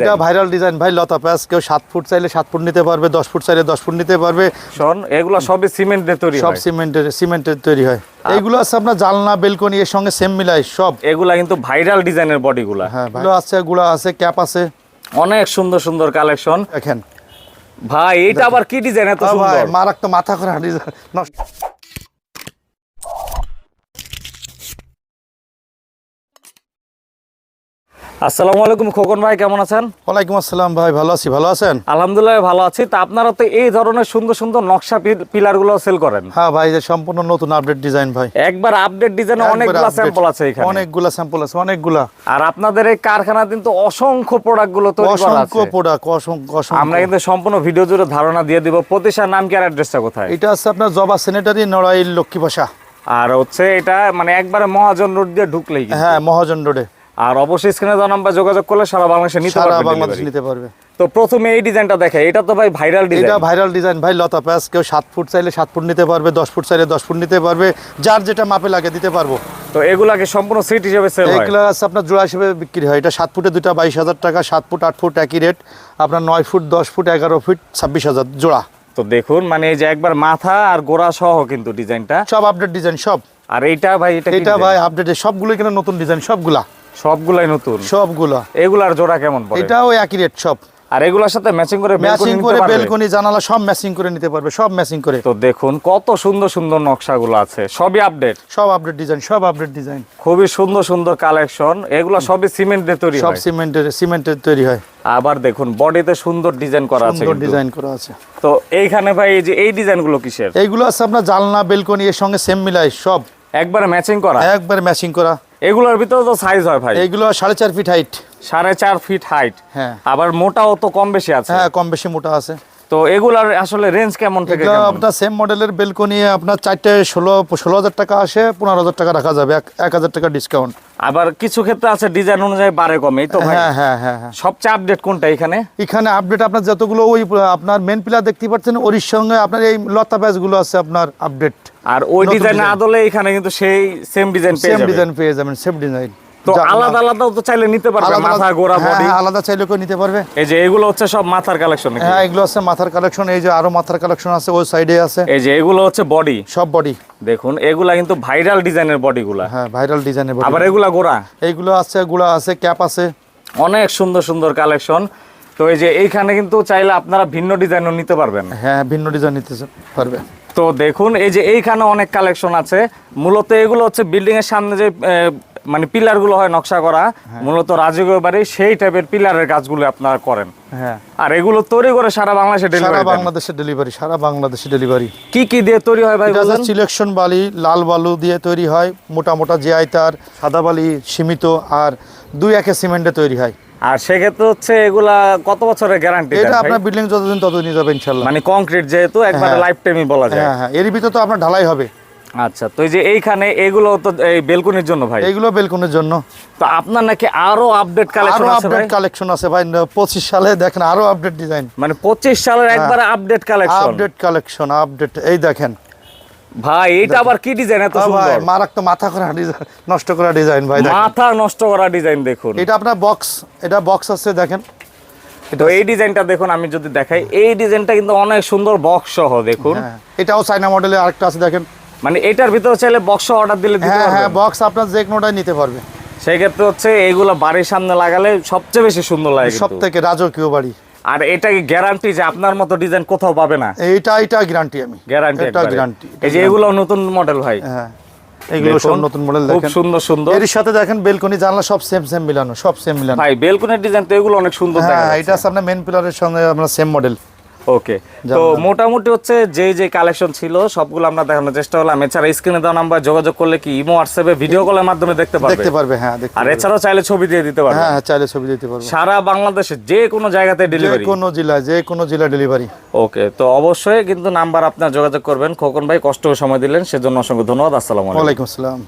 এটা viral design ভাই লতা প্যাস কেউ সাত ফুট চাইলে সাত ফুট নিতে পারবে দশ ফুট চাইলে দশ ফুট নিতে পারবে। শোন এগুলো সবই সিমেন্ট দিয়ে তৈরি সব সিমেন্টের সিমেন্টের তৈরি হয়। এইগুলো আছে আপনার জালনা বেলকনি এর সঙ্গে সেম মিলাই সব। এগুলা কিন্তু ভাইরাল ডিজাইনের বডিগুলা হ্যাঁ ভালো আছে গুলা আছে ক্যাপ আছে। অনেক সুন্দর সুন্দর কালেকশন দেখেন। ভাই এটা আবার কি ডিজাইন এত সুন্দর? মারাক তো মাথা করে হাঁটি আসসালামু আলাইকুম খোকন ভাই কেমন আছেন? ওয়ালাইকুম আসসালাম ভাই ভালো আছি ভালো আছেন? আলহামদুলিল্লাহ ভালো আছি। তা আপনারা তো এই ধরনের সুন্দর সুন্দর নকশা পিলারগুলো সেল করেন। হ্যাঁ ভাই যে সম্পূর্ণ নতুন আপডেট ডিজাইন ভাই। একবার আপডেট ডিজাইনে একবারে অনেকগুলো স্যাম্পল আছে এখানে। অনেকগুলা স্যাম্পল আছে অনেকগুলা। আর আপনাদের এই কারখানা কিন্তু অসংখ্য প্রোডাক্টগুলো তৈরি করা অসংখ্য প্রোডাক্ট অসংখ্য আমরা কিন্তু সম্পূর্ণ ভিডিও জুড়ে ধারণা দিয়ে দিব। প্রতিষ্ঠার নাম কি আর অ্যাড্রেসটা কোথায়? এটা আছে আপনার জবা সেনেটারি নড়াইল লক্ষ্মী ভাষা আর হচ্ছে এটা মানে একবারে মহাজন রোড দিয়ে ঢুকলেই হ্যাঁ মহাজন রোডে। আর অবশ্যই স্ক্রিনে দেওয়া নাম্বার যোগাযোগ করলে সারা বাংলাদেশে নিতে সারা বাংলাদেশ। নিতে পারবে। তো প্রথমে এই ডিজাইনটা দেখে এটা তো ভাই ভাইরাল ডিজাইন এটা ভাইরাল ডিজাইন ভাই লতা প্যাস কেউ সাত ফুট চাইলে সাত ফুট নিতে পারবে দশ ফুট চাইলে দশ ফুট নিতে পারবে যার যেটা মাপে লাগে দিতে পারব। তো এগুলাকে সম্পূর্ণ সিট হিসেবে সেল হয়। এইগুলো আছে আপনার জোড়া হিসেবে বিক্রি হয়। এটা সাত ফুটে দুটা বাইশ হাজার টাকা সাত ফুট আট ফুট একই রেট আপনার নয় ফুট দশ ফুট এগারো ফুট ছাব্বিশ হাজার জোড়া। তো দেখুন মানে এই যে একবার মাথা আর গোড়া সহ কিন্তু ডিজাইনটা সব আপডেট ডিজাইন সব। আর এইটা ভাই এটা এটা ভাই আপডেট সবগুলো কিন্তু নতুন ডিজাইন সবগুলা। সবগুলাই নতুন? সবগুলা। এগুলার জোড়া কেমন পড়ে? এটাও একই রেট সব। আর এগুলোর সাথে ম্যাচিং করে ম্যাচিং করে বেলকনি জানালা সব ম্যাচিং করে নিতে পারবে সব ম্যাচিং করে। তো দেখুন কত সুন্দর সুন্দর নকশাগুলো আছে। সবই আপডেট সব আপডেট ডিজাইন সব আপডেট ডিজাইন খুবই সুন্দর সুন্দর কালেকশন এগুলো সবই সিমেন্ট দিয়ে তৈরি সব সিমেন্টের সিমেন্টের তৈরি হয়। আবার দেখুন বডিতে সুন্দর ডিজাইন করা আছে সুন্দর ডিজাইন করা আছে। তো এইখানে ভাই এই যে এই ডিজাইনগুলো কিসের? এইগুলো আছে আপনার জানলা বেলকনি এর সঙ্গে সেম মিলাই সব। একবারে ম্যাচিং করা? একবার ম্যাচিং করা। এগুলোর ভিতরে তো সাইজ হয় ভাই। এগুলো সাড়ে চার ফিট হাইট সাড়ে চার ফিট হাইট হ্যাঁ। আবার মোটাও তো কম বেশি আছে। হ্যাঁ কম বেশি মোটা আছে। তো এগুলার আসলে রেঞ্জ কেমন থেকে? আপনার সেম মডেলের বেলকনি আপনার চারটে ষোলো ষোলো হাজার টাকা আসে পনেরো হাজার টাকা রাখা যাবে এক- হাজার টাকা ডিসকাউন্ট আবার কিছু ক্ষেত্রে আছে ডিজাইন অনুযায়ী বাড়ে কমে তো ভাই? হ্যাঁ হ্যাঁ হ্যাঁ হ্যাঁ। সবচেয়ে আপডেট কোনটা এখানে? এখানে আপডেট আপনার যতগুলো ওই আপনার মেন পিলার দেখতে পাচ্ছেন ওর সঙ্গে আপনার এই লতা ব্যাচগুলো আছে আপনার আপডেট আর ওই ডিজাইন আদলে এখানে কিন্তু সেই সেম ডিজাইন পেয়ে সেম ডিজাইন পেয়ে যাবেন সেম ডিজাইন তো আলাদা আলাদাও তো চাইলে নিতে পারবে মাথা গোড়া বডি আলাদা চাইলে কেউ নিতে পারবে। এই যে এগুলো হচ্ছে সব মাথার কালেকশন হ্যাঁ এগুলো আছে মাথার কালেকশন এই যে আরও মাথার কালেকশন আছে ওই সাইডে আছে। এই যে এগুলো হচ্ছে বডি সব বডি দেখুন এগুলা কিন্তু ভাইরাল ডিজাইনের বডিগুলা হ্যাঁ ভাইরাল ডিজাইনের বডি আবার এগুলা গোড়া? এইগুলো আছে গুলা আছে ক্যাপ আছে। অনেক সুন্দর সুন্দর কালেকশন তো এই যে এইখানে কিন্তু চাইলে আপনারা ভিন্ন ডিজাইনও নিতে পারবেন। হ্যাঁ ভিন্ন ডিজাইন নিতে পারবে। তো দেখুন এই যে এইখানে অনেক কালেকশন আছে। মূলত এগুলো হচ্ছে বিল্ডিং এর সামনে যে মানে পিলারগুলো হয় নকশা করা হ্যাঁ। মূলত রাজকীয় বাড়ি সেই টাইপের পিলারের কাজগুলো আপনারা করেন। হ্যাঁ। আর এগুলো তৈরি করে সারা বাংলাদেশে সারা বাংলাদেশে ডেলিভারি সারা বাংলাদেশে ডেলিভারি কি কি দিয়ে তৈরি হয় ভাই বলেন? সিলেকশন বালি লাল বালু দিয়ে তৈরি হয় মোটা মোটা জিআই তার সাদা বালি সীমিত আর দুই একে সিমেন্টে তৈরি হয়। আর সেক্ষেত্রে হচ্ছে এগুলা কত বছরের গ্যারান্টি এটা আপনার বিল্ডিং যতদিন ততদিন যাবে ইনশাল্লাহ মানে কংক্রিট যেহেতু একবারে। লাইফ টাইমই বলা যায়। হ্যাঁ হ্যাঁ। এর ভিতরে তো আপনার ঢালাই হবে। আচ্ছা তো এই যে এইখানে এগুলো তো এই বেলকনির জন্য ভাই? এগুলো বেলকনের জন্য। তো আপনার নাকি আরও আপডেট কালেকশন আছে ভাই? আপডেট কালেকশন আছে ভাই পঁচিশ সালে দেখেন আরও আপডেট ডিজাইন মানে পঁচিশ সালের একবারে update collection update collection update এই দেখেন। ভাই এটা আবার কি ডিজাইন এত সুন্দর? মারাক তো মাথা করা ডিজাইন নষ্ট করা ডিজাইন ভাই মাথা নষ্ট করা ডিজাইন দেখুন। এটা আপনার বক্স এটা বক্স আছে দেখেন। তো এই ডিজাইনটা দেখুন আমি যদি দেখাই এই ডিজাইনটা কিন্তু অনেক সুন্দর বক্স সহ দেখুন। হ্যাঁ এটাও চাইনা মডেলের আরেকটা আছে দেখেন। মানে এটার ভিতরে চাইলে বক্স অর্ডার দিলে দিতে হ্যাঁ হ্যাঁ বক্স আপনার যে কোনোটাই নিতে পারবে। সেই ক্ষেত্রে হচ্ছে এইগুলো বাড়ির সামনে লাগালে সবচেয়ে বেশি সুন্দর লাগে সব থেকে রাজকীয় বাড়ি। আর এটা কি গ্যারান্টি যে আপনার মতো ডিজাইন কোথাও পাবে না? এইটা এটা গ্যারান্টি আমি। গ্যারান্টি এটা গ্যারান্টি এই যে এগুলো নতুন মডেল ভাই। হ্যাঁ এগুলো সব নতুন মডেল খুব দেখেন। সুন্দর সুন্দর। এর সাথে দেখেন বেলকনি জানলা সব সেম সেম মিলানো সব সেম মিলানো। ভাই বেলকনের ডিজাইন তো এগুলো অনেক সুন্দর হ্যাঁ এটা আপনার মেন পিলারের সঙ্গে আপনার সেম মডেল ওকে তো। মোটামুটি হচ্ছে যে যে কালেকশন ছিল সবগুলো আমরা দেখানোর চেষ্টা করলাম। এছাড়া স্ক্রিনে দেওয়া নাম্বার যোগাযোগ করলে কি ইমো হোয়াটসঅ্যাপে ভিডিও কলের মাধ্যমে দেখতে পারবে? দেখতে পারবে হ্যাঁ দেখতে আর। এছাড়াও চাইলে ছবি দিয়ে দিতে পারবে। হ্যাঁ হ্যাঁ চাইলে ছবি দিতে পারব। সারা বাংলাদেশে যে কোনো জায়গাতে যে ডেলিভারি কোনো জেলা যে কোনো জেলা ডেলিভারি ওকে তো অবশ্যই কিন্তু নাম্বার আপনার যোগাযোগ করবেন। খোকন ভাই কষ্ট সময় দিলেন সেজন্য অসংখ্য ধন্যবাদ। আসসালামু আলাইকুম। আসসালাম।